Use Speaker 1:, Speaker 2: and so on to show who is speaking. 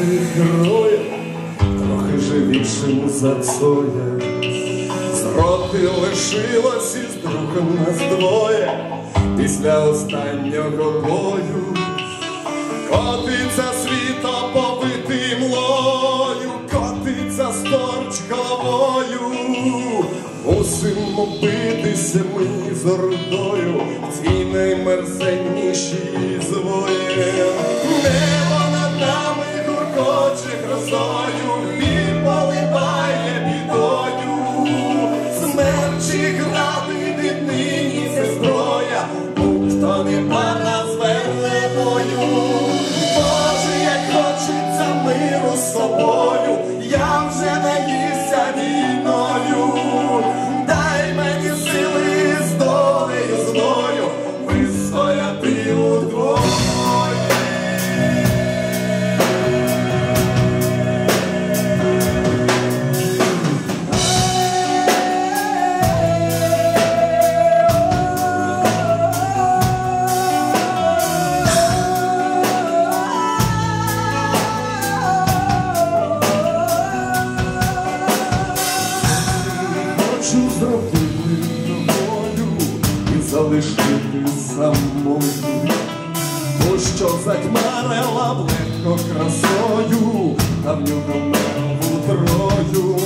Speaker 1: стати героєм, трохи живішим за Цоя. З роти лишилось із другом нас двоє після останнього бою. Котиться світо побитий млою, котиться сторч головою. Мусимо битися ми з ордою в цій наймерзеннішій звої. Залишити самою, бо що затьмарила б легко красою, давню до нього трою.